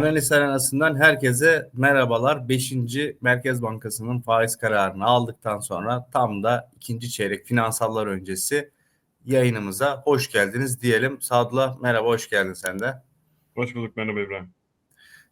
Analiz Arenası'ndan herkese merhabalar. 5. Merkez Bankası'nın faiz kararını aldıktan sonra tam da ikinci çeyrek finansallar öncesi yayınımıza hoş geldiniz diyelim. Sadullah merhaba hoş geldin sen de. Hoş bulduk merhaba İbrahim.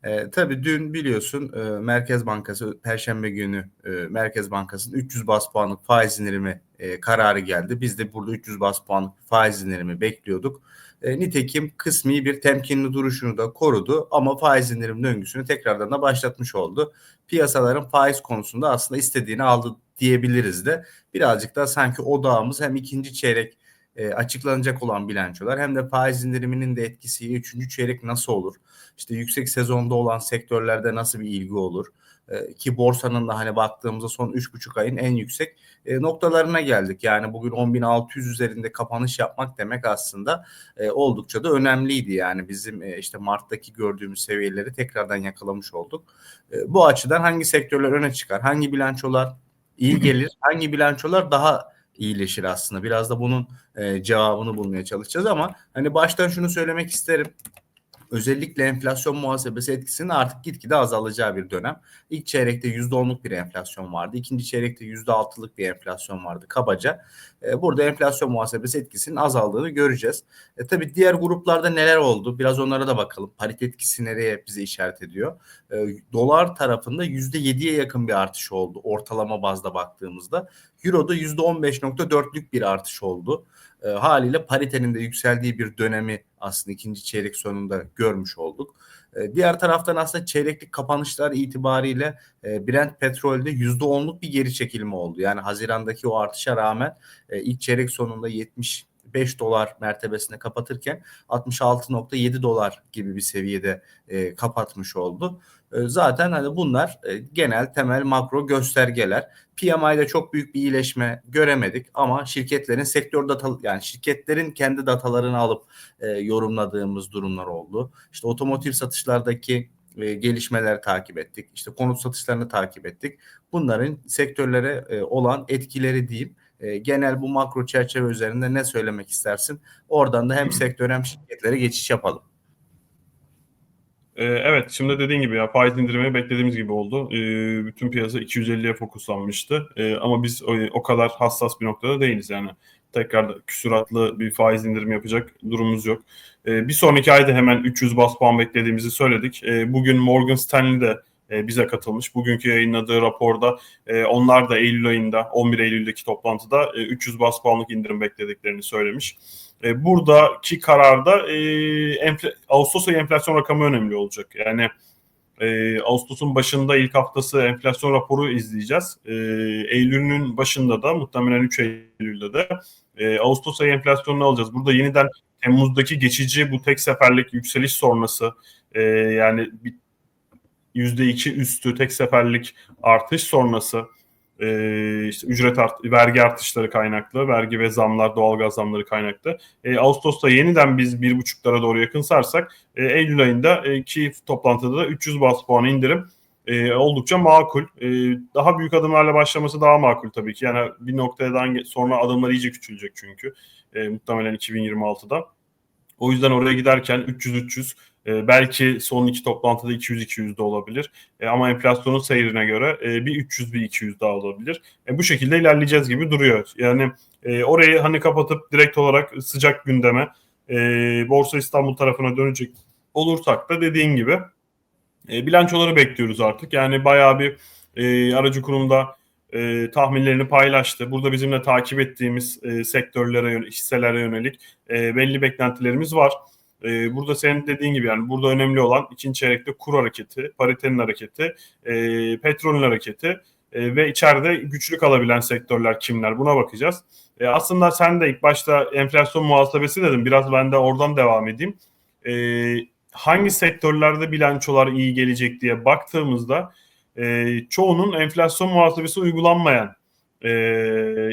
E, tabii dün biliyorsun e, Merkez Bankası Perşembe günü e, Merkez Bankası'nın 300 bas puanlık faiz indirimi e, kararı geldi. Biz de burada 300 bas puanlık faiz indirimi bekliyorduk. E, nitekim kısmi bir temkinli duruşunu da korudu ama faiz indirim döngüsünü tekrardan da başlatmış oldu. Piyasaların faiz konusunda aslında istediğini aldı diyebiliriz de. Birazcık da sanki odağımız hem ikinci çeyrek e, açıklanacak olan bilançolar hem de faiz indiriminin de etkisiyle üçüncü çeyrek nasıl olur? İşte yüksek sezonda olan sektörlerde nasıl bir ilgi olur? E, ki borsanın da hani baktığımızda son 3,5 ayın en yüksek e, noktalarına geldik. Yani bugün 10.600 üzerinde kapanış yapmak demek aslında e, oldukça da önemliydi. Yani bizim e, işte Mart'taki gördüğümüz seviyeleri tekrardan yakalamış olduk. E, bu açıdan hangi sektörler öne çıkar? Hangi bilançolar iyi gelir? Hangi bilançolar daha iyileşir aslında. Biraz da bunun e, cevabını bulmaya çalışacağız ama hani baştan şunu söylemek isterim özellikle enflasyon muhasebesi etkisinin artık gitgide azalacağı bir dönem. İlk çeyrekte %10'luk bir enflasyon vardı. İkinci çeyrekte %6'lık bir enflasyon vardı kabaca. E, burada enflasyon muhasebesi etkisinin azaldığını göreceğiz. E, tabii diğer gruplarda neler oldu? Biraz onlara da bakalım. Parite etkisi nereye bize işaret ediyor? E, dolar tarafında %7'ye yakın bir artış oldu ortalama bazda baktığımızda. Euro'da %15.4'lük bir artış oldu e, haliyle paritenin de yükseldiği bir dönemi aslında ikinci çeyrek sonunda görmüş olduk. E, diğer taraftan aslında çeyreklik kapanışlar itibariyle e, Brent petrolde %10'luk bir geri çekilme oldu. Yani Haziran'daki o artışa rağmen e, ilk çeyrek sonunda 70 5 dolar mertebesine kapatırken 66.7 dolar gibi bir seviyede e, kapatmış oldu. E, zaten hani bunlar e, genel temel makro göstergeler. PMI'de çok büyük bir iyileşme göremedik ama şirketlerin sektör data yani şirketlerin kendi datalarını alıp e, yorumladığımız durumlar oldu. İşte otomotiv satışlardaki e, gelişmeleri takip ettik. İşte konut satışlarını takip ettik. Bunların sektörlere olan etkileri diyeyim genel bu makro çerçeve üzerinde ne söylemek istersin? Oradan da hem sektör hem şirketlere geçiş yapalım. Ee, evet, şimdi dediğin gibi ya faiz indirimi beklediğimiz gibi oldu. Ee, bütün piyasa 250'ye fokuslanmıştı. Ee, ama biz o, kadar hassas bir noktada değiliz yani. Tekrar küsuratlı bir faiz indirimi yapacak durumumuz yok. Bir sonraki ayda hemen 300 bas puan beklediğimizi söyledik. Bugün Morgan Stanley de e, bize katılmış. Bugünkü yayınladığı raporda e, onlar da Eylül ayında 11 Eylül'deki toplantıda 300 e, bas puanlık indirim beklediklerini söylemiş. Buradaki kararda enfl- Ağustos ayı enflasyon rakamı önemli olacak. Yani Ağustos'un başında ilk haftası enflasyon raporu izleyeceğiz. Eylül'ün başında da muhtemelen 3 Eylül'de de Ağustos ayı enflasyonunu alacağız. Burada yeniden Temmuz'daki geçici bu tek seferlik yükseliş sonrası yani bir %2 üstü tek seferlik artış sonrası e, işte ücret art, vergi artışları kaynaklı, vergi ve zamlar, doğalgaz zamları kaynaklı. E, Ağustos'ta yeniden biz bir buçuklara doğru yakınsarsak e, Eylül ayında e, ki toplantıda da 300 bas puan indirim e, oldukça makul. E, daha büyük adımlarla başlaması daha makul tabii ki. Yani bir noktadan sonra adımlar iyice küçülecek çünkü. E, muhtemelen 2026'da. O yüzden oraya giderken 300-300 e, belki son iki toplantıda 200-200 de olabilir. E, ama enflasyonun seyrine göre e, bir 300 bir 200 daha olabilir. E, bu şekilde ilerleyeceğiz gibi duruyor. Yani e, orayı hani kapatıp direkt olarak sıcak gündeme Borsa İstanbul tarafına dönecek olursak da dediğin gibi bilançoları bekliyoruz artık. Yani bayağı bir aracı kurumda e, tahminlerini paylaştı. Burada bizimle takip ettiğimiz e, sektörlere, hisselere yönelik e, belli beklentilerimiz var. E, burada senin dediğin gibi yani burada önemli olan ikinci çeyrekte kur hareketi, paritenin hareketi, e, petrolün hareketi e, ve içeride güçlü kalabilen sektörler kimler buna bakacağız. E, aslında sen de ilk başta enflasyon muhasebesi dedim. Biraz ben de oradan devam edeyim. E, hangi sektörlerde bilançolar iyi gelecek diye baktığımızda e, çoğunun enflasyon muhasebesi uygulanmayan e,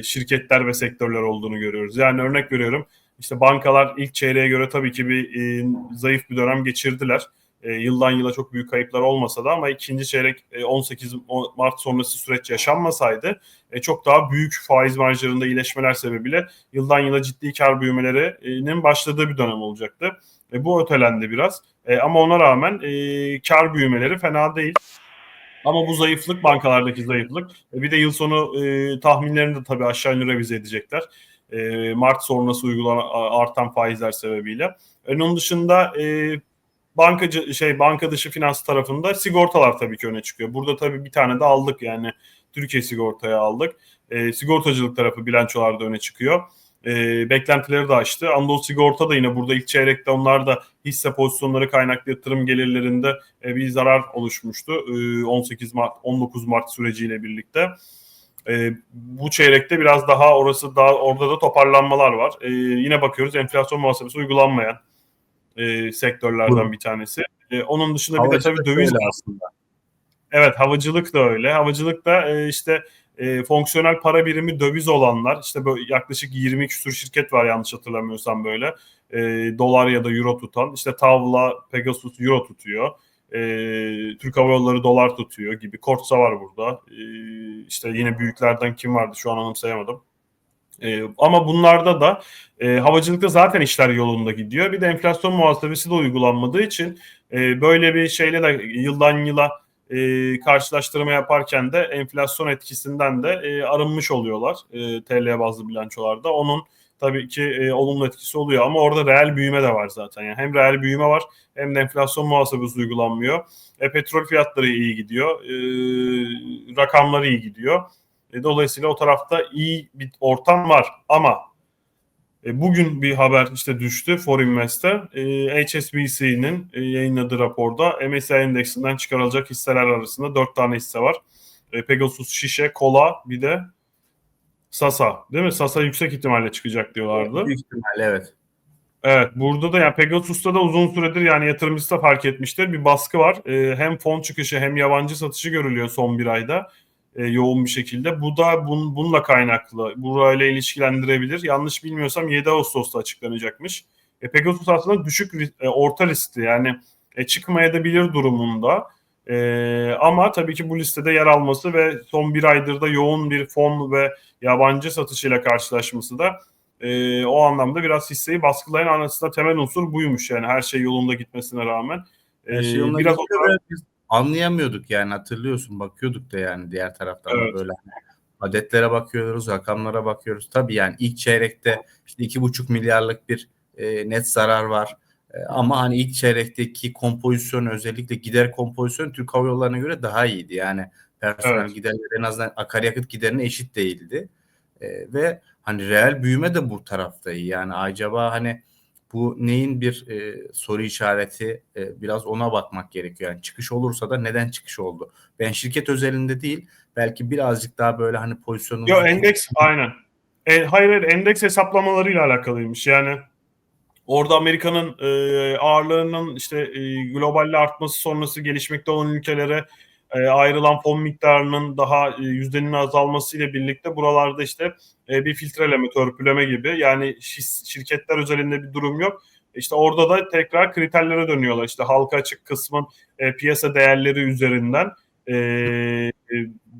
şirketler ve sektörler olduğunu görüyoruz. Yani örnek veriyorum işte bankalar ilk çeyreğe göre tabii ki bir e, zayıf bir dönem geçirdiler. E, yıldan yıla çok büyük kayıplar olmasa da ama ikinci çeyrek e, 18 Mart sonrası süreç yaşanmasaydı e, çok daha büyük faiz marjlarında iyileşmeler sebebiyle yıldan yıla ciddi kar büyümelerinin başladığı bir dönem olacaktı. E, bu ötelendi biraz. E, ama ona rağmen e, kar büyümeleri fena değil. Ama bu zayıflık bankalardaki zayıflık. E, bir de yıl sonu e, tahminlerini de tabii aşağı yönlü revize edecekler. E, Mart sonrası uygulanan artan faizler sebebiyle. E, onun dışında e, bankacı şey banka dışı finans tarafında sigortalar tabii ki öne çıkıyor. Burada tabii bir tane de aldık yani Türkiye sigortaya aldık. E, sigortacılık tarafı bilançolarda öne çıkıyor. E, beklentileri de aştı. Anadolu Sigorta da yine burada ilk çeyrekte onlar da hisse pozisyonları kaynaklı yatırım gelirlerinde e, bir zarar oluşmuştu. E, 18 Mart 19 Mart süreciyle birlikte. E, bu çeyrekte biraz daha orası daha orada da toparlanmalar var. E, yine bakıyoruz enflasyon muhasebesi uygulanmayan e, sektörlerden bir tanesi. E, onun dışında bir de tabii döviz aslında. Evet havacılık da öyle. Havacılık da e, işte e, fonksiyonel para birimi döviz olanlar işte böyle yaklaşık 20 küsur şirket var yanlış hatırlamıyorsam böyle e, dolar ya da euro tutan işte Tavla, Pegasus euro tutuyor. E, Türk Hava Yolları dolar tutuyor gibi. Kortsa var burada. E, işte yine büyüklerden kim vardı şu an anımsayamadım. E, ama bunlarda da e, havacılıkta zaten işler yolunda gidiyor. Bir de enflasyon muhasebesi de uygulanmadığı için e, böyle bir şeyle de yıldan yıla e, karşılaştırma yaparken de enflasyon etkisinden de e, arınmış oluyorlar e, TL bazlı bilançolarda. Onun tabii ki e, olumlu etkisi oluyor ama orada reel büyüme de var zaten. Yani hem reel büyüme var hem de enflasyon muhasebesi uygulanmıyor. E, petrol fiyatları iyi gidiyor. E, rakamlar iyi gidiyor. E, dolayısıyla o tarafta iyi bir ortam var ama e, bugün bir haber işte düştü Forinvest'e. E, HSBC'nin e, yayınladığı raporda MSCI endeksinden çıkarılacak hisseler arasında 4 tane hisse var. E, Pegasus, Şişe, Kola bir de Sasa. Değil mi? Sasa yüksek ihtimalle çıkacak diyorlardı. Büyük ihtimalle evet. Evet burada da yani Pegasus'ta da uzun süredir yani yatırımcısı da fark etmiştir bir baskı var. E, hem fon çıkışı hem yabancı satışı görülüyor son bir ayda e, yoğun bir şekilde. Bu da bun, bununla kaynaklı. Burayla ilişkilendirebilir. Yanlış bilmiyorsam 7 Ağustos'ta açıklanacakmış. E, Pegasus aslında düşük e, orta listi yani e, çıkmayabilir durumunda. E, ama tabii ki bu listede yer alması ve son bir aydır da yoğun bir fon ve yabancı satışıyla karşılaşması da e, o anlamda biraz hisseyi baskılayan aslında temel unsur buymuş yani her şey yolunda gitmesine rağmen. Her şey yolunda biraz o taraf... biz anlayamıyorduk yani hatırlıyorsun bakıyorduk da yani diğer taraftan Evet. böyle adetlere bakıyoruz, rakamlara bakıyoruz. Tabii yani ilk çeyrekte işte iki buçuk milyarlık bir e, net zarar var. E, ama hani ilk çeyrekteki kompozisyon özellikle gider kompozisyonu Türk Hava Yolları'na göre daha iyiydi. Yani personel Evet. giderleri en azından akaryakıt giderine eşit değildi. E, ve hani reel büyüme de bu tarafta iyi. Yani acaba hani bu neyin bir e, soru işareti e, biraz ona bakmak gerekiyor. Yani çıkış olursa da neden çıkış oldu? Ben şirket özelinde değil belki birazcık daha böyle hani pozisyonunu Yo endeks aynen. E, hayır hayır endeks hesaplamalarıyla alakalıymış. Yani orada Amerika'nın e, ağırlığının işte e, globalde artması sonrası gelişmekte olan ülkelere e, ayrılan fon miktarının daha e, yüzdenin azalmasıyla birlikte buralarda işte e, bir filtreleme, törpüleme gibi yani şis- şirketler özelinde bir durum yok. İşte orada da tekrar kriterlere dönüyorlar. İşte halka açık kısmın e, piyasa değerleri üzerinden e,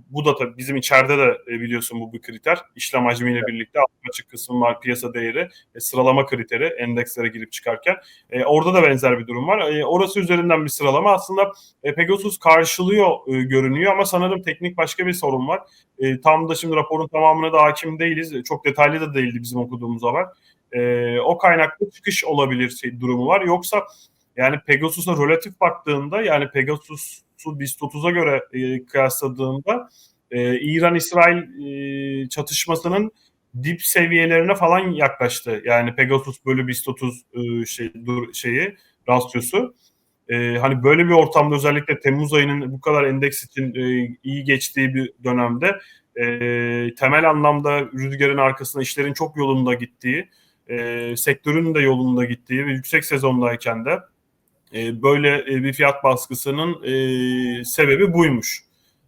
bu da tabii bizim içeride de e, biliyorsun bu bir kriter. İşlem hacmiyle birlikte halka açık kısmın var piyasa değeri, e, sıralama kriteri endekslere girip çıkarken. E, orada da benzer bir durum var. E, orası üzerinden bir sıralama. Aslında e, Pegasus karşılıyor e, görünüyor ama sanırım teknik başka bir sorun var. E, tam da şimdi raporun tamamına da hakim değiliz. E, Çok detaylı da değildi bizim okuduğumuz haber. E, o kaynaklı çıkış olabilir şey, durumu var. Yoksa yani Pegasus'a relatif baktığında yani Pegasus'u BIST 30'a göre e, kıyasladığında e, İran-İsrail e, çatışmasının dip seviyelerine falan yaklaştı. Yani Pegasus bölü BIST 30 e, şey, dur, şeyi rasyosu. E, hani böyle bir ortamda özellikle Temmuz ayının bu kadar endeks için e, iyi geçtiği bir dönemde e, temel anlamda rüzgarın arkasında işlerin çok yolunda gittiği, e, sektörün de yolunda gittiği ve yüksek sezondayken de e, böyle e, bir fiyat baskısının e, sebebi buymuş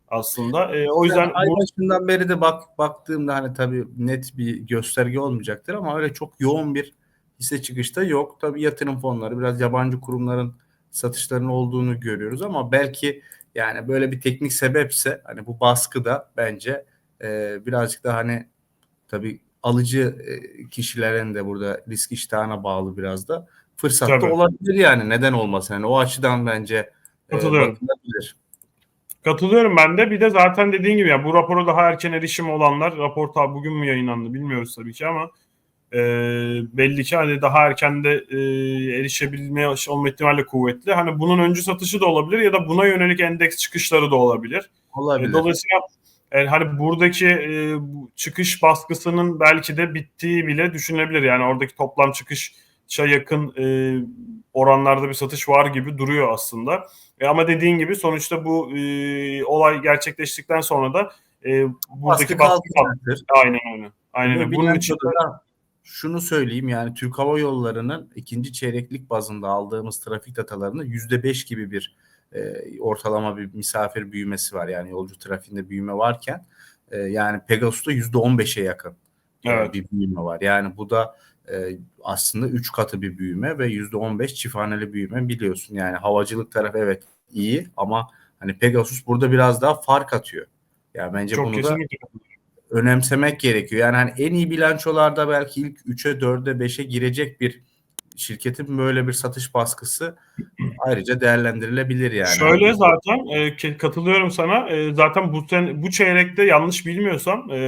aslında. E, o yüzden Yani ay bu, başından beri de bak baktığımda hani tabii net bir gösterge olmayacaktır ama öyle çok yoğun bir hisse çıkışta yok. Tabii yatırım fonları biraz yabancı kurumların satışların olduğunu görüyoruz ama belki yani böyle bir teknik sebepse hani bu baskı da bence e, birazcık da hani tabii alıcı e, kişilerin de burada risk iştahına bağlı biraz da fırsat da Tabii. olabilir yani neden olmasın yani o açıdan bence e, Katılıyorum. bakılabilir. Katılıyorum ben de. Bir de zaten dediğin gibi ya bu rapora daha erken erişim olanlar rapor ta bugün mü yayınlandı bilmiyoruz tabii ki ama e, belli ki hani daha erken de e, erişebilme olma ihtimali kuvvetli. Hani bunun öncü satışı da olabilir ya da buna yönelik endeks çıkışları da olabilir. Olabilir. E, Dolayısıyla e, hani buradaki e, çıkış baskısının belki de bittiği bile düşünülebilir. Yani oradaki toplam çıkışa yakın e, oranlarda bir satış var gibi duruyor aslında. E, ama dediğin gibi sonuçta bu e, olay gerçekleştikten sonra da e, buradaki Baskı baskı aynen öyle. Aynen öyle. Bunun için da şunu söyleyeyim yani Türk Hava Yolları'nın ikinci çeyreklik bazında aldığımız trafik yüzde beş gibi bir e, ortalama bir misafir büyümesi var. Yani yolcu trafiğinde büyüme varken e, yani Pegasus'ta yüzde on beşe yakın e, Evet. bir büyüme var. Yani bu da e, aslında üç katı bir büyüme ve yüzde on beş çift haneli büyüme biliyorsun. Yani havacılık tarafı evet iyi ama hani Pegasus burada biraz daha fark atıyor. Yani bence çok bunu da kesinlikle önemsemek gerekiyor. Yani hani en iyi bilançolarda belki ilk 3'e 4'e 5'e girecek bir şirketin böyle bir satış baskısı ayrıca değerlendirilebilir yani. Şöyle zaten e, katılıyorum sana. E, zaten bu sen bu çeyrekte yanlış bilmiyorsam e,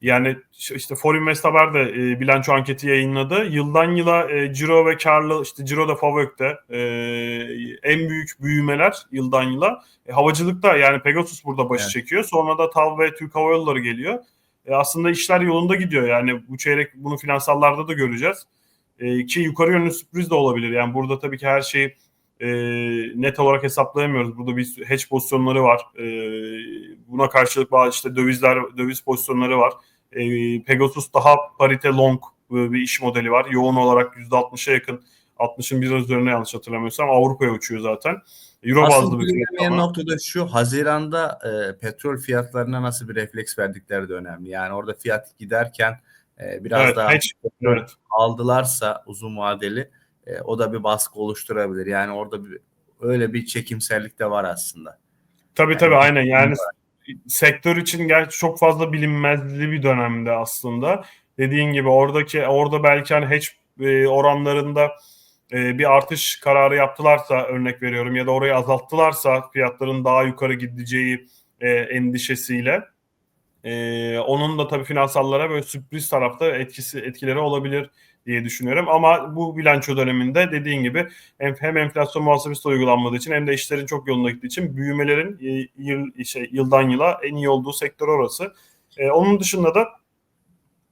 yani işte Forinvest Haber de e, bilanço anketi yayınladı. Yıldan yıla e, ciro ve karlı işte ciro da Favök'te e, en büyük büyümeler yıldan yıla. E, havacılıkta yani Pegasus burada başı Evet. çekiyor. Sonra da TAV ve Türk Hava Yolları geliyor. E, aslında işler yolunda gidiyor. Yani bu çeyrek bunu finansallarda da göreceğiz. E, ki yukarı yönlü sürpriz de olabilir. Yani burada tabii ki her şeyi e, net olarak hesaplayamıyoruz. Burada bir hedge pozisyonları var. E, buna karşılık bazı işte dövizler, döviz pozisyonları var. E, Pegasus daha parite long e, bir iş modeli var. Yoğun olarak %60'a yakın 60'ın biraz üzerine yanlış hatırlamıyorsam Avrupa'ya uçuyor zaten. Euro bazlı Asıl bir bilinmeyen fiyat ama- noktada şu Haziran'da e, petrol fiyatlarına nasıl bir refleks verdikleri de önemli. Yani orada fiyat giderken e, biraz Evet, daha petrol evet. aldılarsa uzun vadeli e, o da bir baskı oluşturabilir. Yani orada bir, öyle bir çekimsellik de var aslında. Tabii Yani tabii bir- aynen yani sektör için gerçi çok fazla bilinmezli bir dönemde aslında. Dediğin gibi oradaki orada belki hani hedge e, oranlarında e, bir artış kararı yaptılarsa örnek veriyorum ya da orayı azalttılarsa fiyatların daha yukarı gideceği e, endişesiyle e, onun da tabii finansallara böyle sürpriz tarafta etkisi etkileri olabilir diye düşünüyorum. Ama bu bilanço döneminde dediğin gibi hem, enflasyon muhasebesi de uygulanmadığı için hem de işlerin çok yolunda gittiği için büyümelerin e, yıl, şey, yıldan yıla en iyi olduğu sektör orası. E, onun dışında da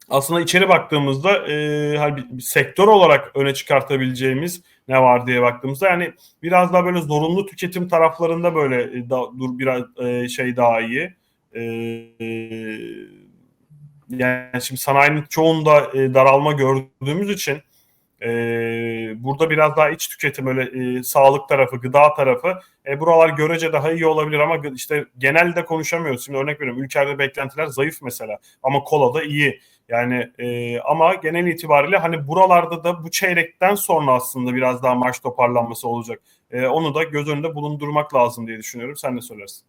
aslında içeri baktığımızda e, hani sektör olarak öne çıkartabileceğimiz ne var diye baktığımızda yani biraz daha böyle zorunlu tüketim taraflarında böyle e, da, dur biraz e, şey daha iyi. E, e, yani şimdi sanayinin çoğunda e, daralma gördüğümüz için e, burada biraz daha iç tüketim öyle e, sağlık tarafı, gıda tarafı e, buralar görece daha iyi olabilir ama işte genelde konuşamıyoruz. Şimdi örnek veriyorum ülkede beklentiler zayıf mesela ama kola da iyi. Yani e, ama genel itibariyle hani buralarda da bu çeyrekten sonra aslında biraz daha marş toparlanması olacak. E, onu da göz önünde bulundurmak lazım diye düşünüyorum. Sen ne söylersin?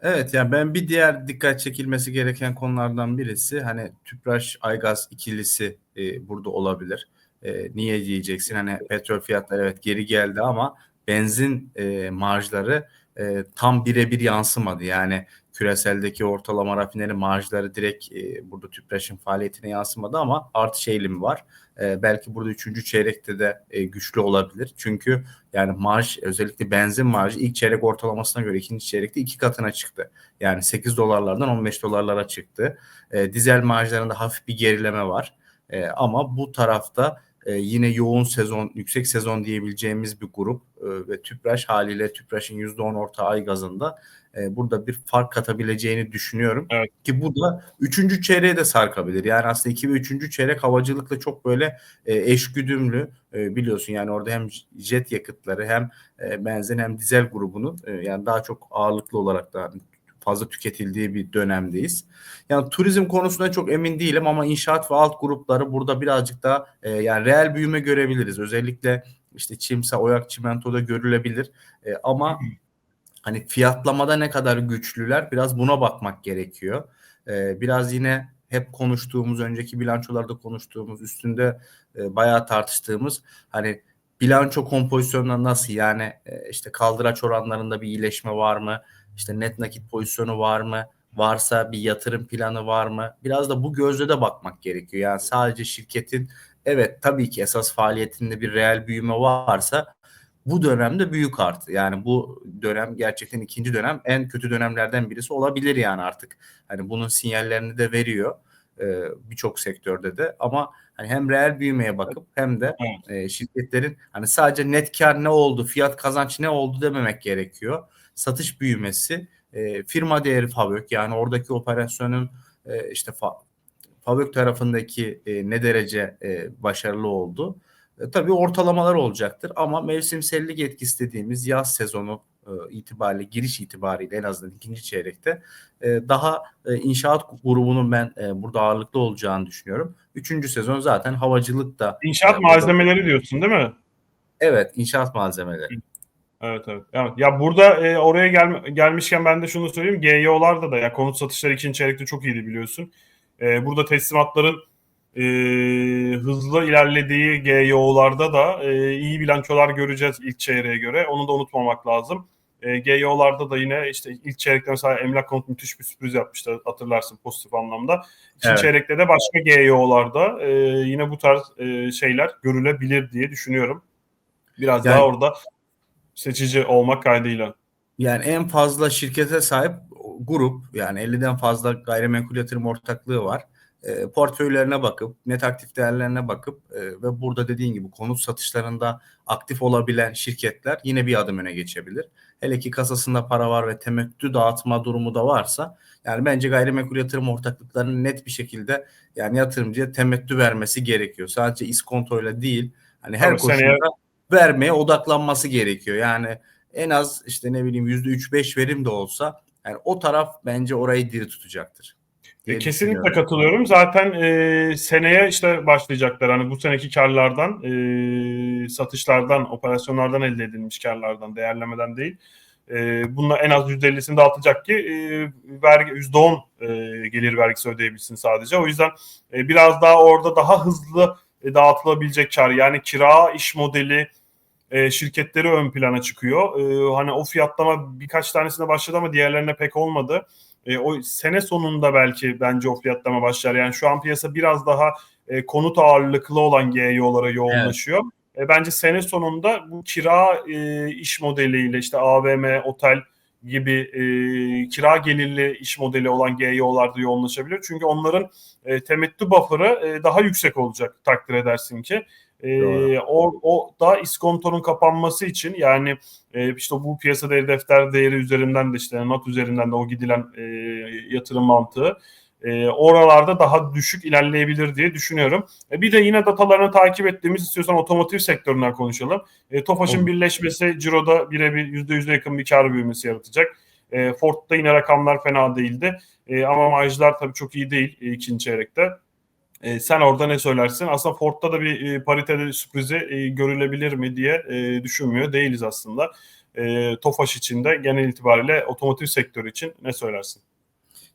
Evet yani ben bir diğer dikkat çekilmesi gereken konulardan birisi hani Tüpraş Aygaz ikilisi e, burada olabilir. E, niye diyeceksin hani petrol fiyatları evet geri geldi ama benzin e, marjları e, tam birebir yansımadı. Yani küreseldeki ortalama rafineri marjları direkt e, burada Tüpraş'ın faaliyetine yansımadı ama artış eğilimi var. E, belki burada üçüncü çeyrekte de e, güçlü olabilir. Çünkü yani marj özellikle benzin marjı ilk çeyrek ortalamasına göre ikinci çeyrekte iki katına çıktı. Yani 8 dolarlardan 15 dolarlara çıktı. E, dizel marjlarında hafif bir gerileme var. E, ama bu tarafta e, yine yoğun sezon, yüksek sezon diyebileceğimiz bir grup e, ve Tüpraş haliyle Tüpraş'ın %10 orta ay gazında e, burada bir fark katabileceğini düşünüyorum. Evet. Ki bu da 3. çeyreğe de sarkabilir. Yani aslında 2 ve 3. çeyrek havacılıkla çok böyle e, eşgüdümlü e, biliyorsun yani orada hem jet yakıtları hem e, benzin hem dizel grubunun e, yani daha çok ağırlıklı olarak da fazla tüketildiği bir dönemdeyiz. Yani turizm konusunda çok emin değilim ama inşaat ve alt grupları burada birazcık daha e, yani reel büyüme görebiliriz. Özellikle işte çimsa, oyak, çimentoda görülebilir. E, ama hani fiyatlamada ne kadar güçlüler biraz buna bakmak gerekiyor. E, biraz yine hep konuştuğumuz, önceki bilançolarda konuştuğumuz, üstünde e, bayağı tartıştığımız hani bilanço kompozisyonuna nasıl yani e, işte kaldıraç oranlarında bir iyileşme var mı? İşte net nakit pozisyonu var mı? Varsa bir yatırım planı var mı? Biraz da bu gözle de bakmak gerekiyor. Yani sadece şirketin evet tabii ki esas faaliyetinde bir reel büyüme varsa bu dönemde büyük artı. Yani bu dönem gerçekten ikinci dönem en kötü dönemlerden birisi olabilir yani artık. Hani bunun sinyallerini de veriyor e, birçok sektörde de ama hani hem reel büyümeye bakıp hem de e, şirketlerin hani sadece net kar ne oldu, fiyat kazanç ne oldu dememek gerekiyor. Satış büyümesi, e, firma değeri FAVÖK yani oradaki operasyonun e, işte fa, FAVÖK tarafındaki e, ne derece e, başarılı oldu. E, tabii ortalamalar olacaktır ama mevsimsellik etkisi dediğimiz yaz sezonu e, itibariyle giriş itibariyle en azından ikinci çeyrekte e, daha e, inşaat grubunun ben e, burada ağırlıklı olacağını düşünüyorum. Üçüncü sezon zaten havacılık da İnşaat e, malzemeleri burada... diyorsun değil mi? Evet, inşaat malzemeleri. Evet evet. evet. Ya burada e, oraya gel, gelmişken ben de şunu söyleyeyim. GYO'larda da ya konut satışları ikinci çeyrekte çok iyiydi biliyorsun. E, burada teslimatların e, hızlı ilerlediği GYO'larda da e, iyi bilançolar göreceğiz ilk çeyreğe göre. Onu da unutmamak lazım. E, GYO'larda da yine işte ilk çeyrekte mesela emlak konut müthiş bir sürpriz yapmıştı hatırlarsın pozitif anlamda. İkinci evet. çeyrekte de başka GYO'larda e, yine bu tarz e, şeyler görülebilir diye düşünüyorum. Biraz yani, daha orada seçici olmak kaydıyla. Yani en fazla şirkete sahip grup yani 50'den fazla gayrimenkul yatırım ortaklığı var. E, portföylerine bakıp, net aktif değerlerine bakıp e, ve burada dediğin gibi konut satışlarında aktif olabilen şirketler yine bir adım öne geçebilir. Hele ki kasasında para var ve temettü dağıtma durumu da varsa yani bence gayrimenkul yatırım ortaklıklarının net bir şekilde yani yatırımcıya temettü vermesi gerekiyor. Sadece iskontoyla değil hani her Tabii koşulda seneye... vermeye odaklanması gerekiyor. Yani en az işte ne bileyim yüzde üç beş verim de olsa yani o taraf bence orayı diri tutacaktır. E, kesinlikle katılıyorum. Zaten e, seneye işte başlayacaklar. Hani bu seneki karlardan, e, satışlardan, operasyonlardan elde edilmiş karlardan, değerlemeden değil. E, bununla en az %50'sini dağıtacak ki e, vergi %10 e, gelir vergisi ödeyebilsin sadece. O yüzden e, biraz daha orada daha hızlı e, dağıtılabilecek kar. Yani kira iş modeli, e, şirketleri ön plana çıkıyor. E, hani o fiyatlama birkaç tanesine başladı ama diğerlerine pek olmadı. E, o sene sonunda belki bence o fiyatlama başlar. Yani şu an piyasa biraz daha e, konut ağırlıklı olan GYO'lara yoğunlaşıyor. Evet. E, bence sene sonunda bu kira e, iş modeliyle işte AVM, otel gibi e, kira gelirli iş modeli olan GYO'larda yoğunlaşabilir. Çünkü onların e, temettü buffer'ı e, daha yüksek olacak takdir edersin ki. E, o, o da iskontonun kapanması için yani e, işte bu piyasa değeri defter değeri üzerinden de işte not üzerinden de o gidilen e, yatırım mantığı e, oralarda daha düşük ilerleyebilir diye düşünüyorum. E, bir de yine datalarını takip ettiğimiz istiyorsan otomotiv sektöründen konuşalım. E, Tofaş'ın Olur. birleşmesi Ciro'da birebir %100'e yakın bir kar büyümesi yaratacak. E, Ford'da yine rakamlar fena değildi. E, ama marjlar tabii çok iyi değil e, ikinci çeyrekte. E, sen orada ne söylersin? Aslında Ford'da da bir e, paritede sürprizi e, görülebilir mi diye e, düşünmüyor değiliz aslında. E, Tofaş için de genel itibariyle otomotiv sektörü için ne söylersin?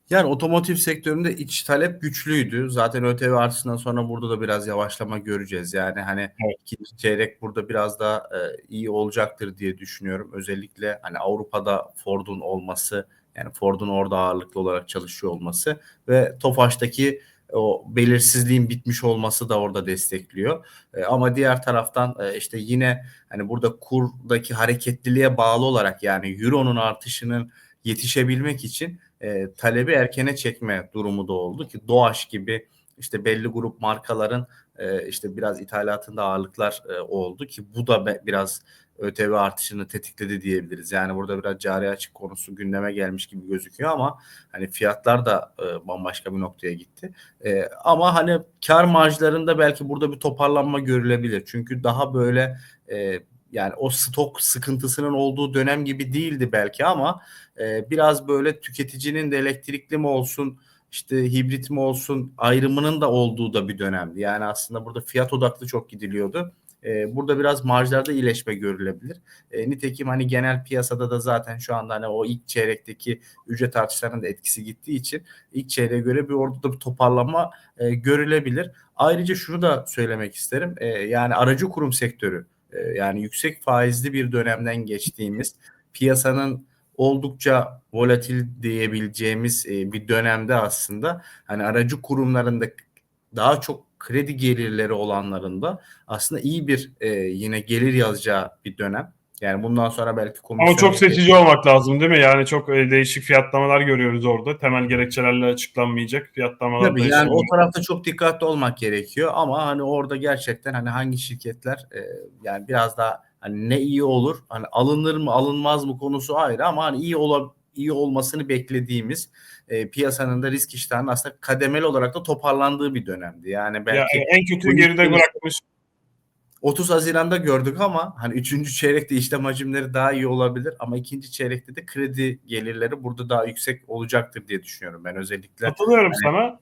Yani otomotiv sektöründe iç talep güçlüydü. Zaten ÖTV artışından sonra burada da biraz yavaşlama göreceğiz. Yani hani evet. ikinci çeyrek burada biraz daha e, iyi olacaktır diye düşünüyorum. Özellikle hani Avrupa'da Ford'un olması, yani Ford'un orada ağırlıklı olarak çalışıyor olması ve Tofaş'taki o belirsizliğin bitmiş olması da orada destekliyor. E, ama diğer taraftan e, işte yine hani burada kurdaki hareketliliğe bağlı olarak yani euronun artışının yetişebilmek için e, talebi erkene çekme durumu da oldu ki Doğaş gibi işte belli grup markaların e, işte biraz ithalatında ağırlıklar e, oldu ki bu da be, biraz ÖTV artışını tetikledi diyebiliriz. Yani burada biraz cari açık konusu gündeme gelmiş gibi gözüküyor ama hani fiyatlar da e, bambaşka bir noktaya gitti. E, ama hani kar marjlarında belki burada bir toparlanma görülebilir. Çünkü daha böyle e, yani o stok sıkıntısının olduğu dönem gibi değildi belki ama e, biraz böyle tüketicinin de elektrikli mi olsun işte hibrit mi olsun ayrımının da olduğu da bir dönemdi. Yani aslında burada fiyat odaklı çok gidiliyordu. e, burada biraz marjlarda iyileşme görülebilir. E, nitekim hani genel piyasada da zaten şu anda hani o ilk çeyrekteki ücret artışlarının da etkisi gittiği için ilk çeyreğe göre bir orada da bir toparlama e, görülebilir. Ayrıca şunu da söylemek isterim. E, yani aracı kurum sektörü e, yani yüksek faizli bir dönemden geçtiğimiz piyasanın oldukça volatil diyebileceğimiz e, bir dönemde aslında hani aracı kurumlarında daha çok kredi gelirleri olanlarında aslında iyi bir e, yine gelir yazacağı bir dönem. Yani bundan sonra belki komisyon... Ama çok seçici olmak lazım değil mi? Yani çok e, değişik fiyatlamalar görüyoruz orada. Temel gerekçelerle açıklanmayacak fiyatlamalar. Tabii yani o tarafta çok dikkatli olmak gerekiyor ama hani orada gerçekten hani hangi şirketler e, yani biraz daha hani ne iyi olur hani alınır mı alınmaz mı konusu ayrı ama hani iyi ola, iyi olmasını beklediğimiz e, piyasanın da risk iştahının aslında kademeli olarak da toparlandığı bir dönemdi. Yani belki Ya, en kötü geride bırakmış 30 Haziran'da gördük ama hani 3. çeyrekte işlem hacimleri daha iyi olabilir ama ikinci çeyrekte de kredi gelirleri burada daha yüksek olacaktır diye düşünüyorum ben özellikle. Katılıyorum sana.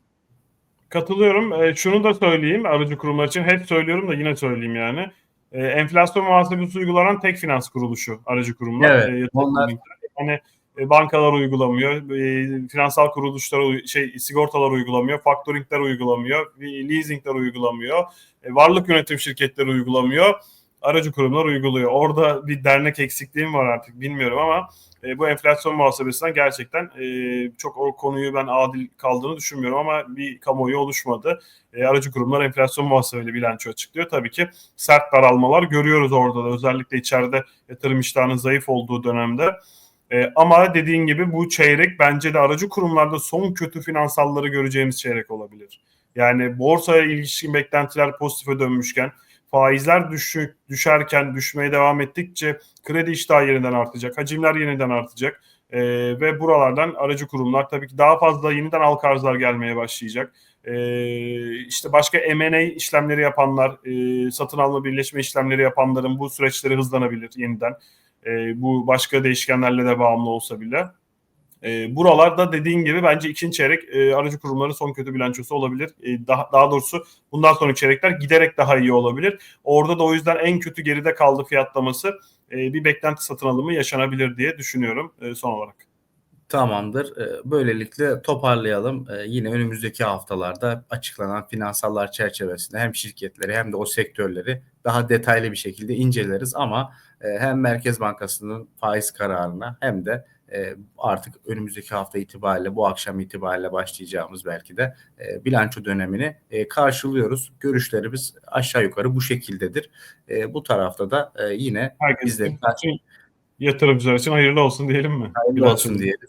Katılıyorum. E, şunu da söyleyeyim aracı kurumlar için. Hep söylüyorum da yine söyleyeyim yani. E, enflasyon muhasebesi uygulanan tek finans kuruluşu aracı kurumlar. Evet, E, onlar- hani bankalar uygulamıyor, e, finansal kuruluşlar şey sigortalar uygulamıyor, faktöringler uygulamıyor, e, leasingler uygulamıyor, e, varlık yönetim şirketleri uygulamıyor, aracı kurumlar uyguluyor. Orada bir dernek eksikliğim var artık bilmiyorum ama e, bu enflasyon muhasebesinden gerçekten e, çok o konuyu ben adil kaldığını düşünmüyorum ama bir kamuoyu oluşmadı. E, aracı kurumlar enflasyon muhasebeli bilanço açıklıyor. Tabii ki sert daralmalar görüyoruz orada da özellikle içeride yatırım iştahının zayıf olduğu dönemde. E, ama dediğin gibi bu çeyrek bence de aracı kurumlarda son kötü finansalları göreceğimiz çeyrek olabilir. Yani borsaya ilişkin beklentiler pozitife dönmüşken faizler düşük, düşerken düşmeye devam ettikçe kredi iştahı yeniden artacak, hacimler yeniden artacak E, ve buralardan aracı kurumlar tabii ki daha fazla yeniden halka arzlar gelmeye başlayacak. E, işte başka M&A işlemleri yapanlar, e, satın alma birleşme işlemleri yapanların bu süreçleri hızlanabilir yeniden. E, bu başka değişkenlerle de bağımlı olsa bile. E, buralarda dediğin gibi bence ikinci çeyrek e, aracı kurumların son kötü bilançosu olabilir. E, daha, daha doğrusu bundan sonraki çeyrekler giderek daha iyi olabilir. Orada da o yüzden en kötü geride kaldı fiyatlaması e, bir beklenti satın alımı yaşanabilir diye düşünüyorum e, son olarak. Tamamdır. Ee, Böylelikle toparlayalım. Ee, Yine önümüzdeki haftalarda açıklanan finansallar çerçevesinde hem şirketleri hem de o sektörleri daha detaylı bir şekilde inceleriz ama e, hem Merkez Bankası'nın faiz kararına hem de e, artık önümüzdeki hafta itibariyle bu akşam itibariyle başlayacağımız belki de e, bilanço dönemini karşılıyoruz. Görüşlerimiz aşağı yukarı bu şekildedir. Bu tarafta da yine Herkes Biz de- için, yatırımcılar için hayırlı olsun diyelim mi? hayırlı olsun diyelim.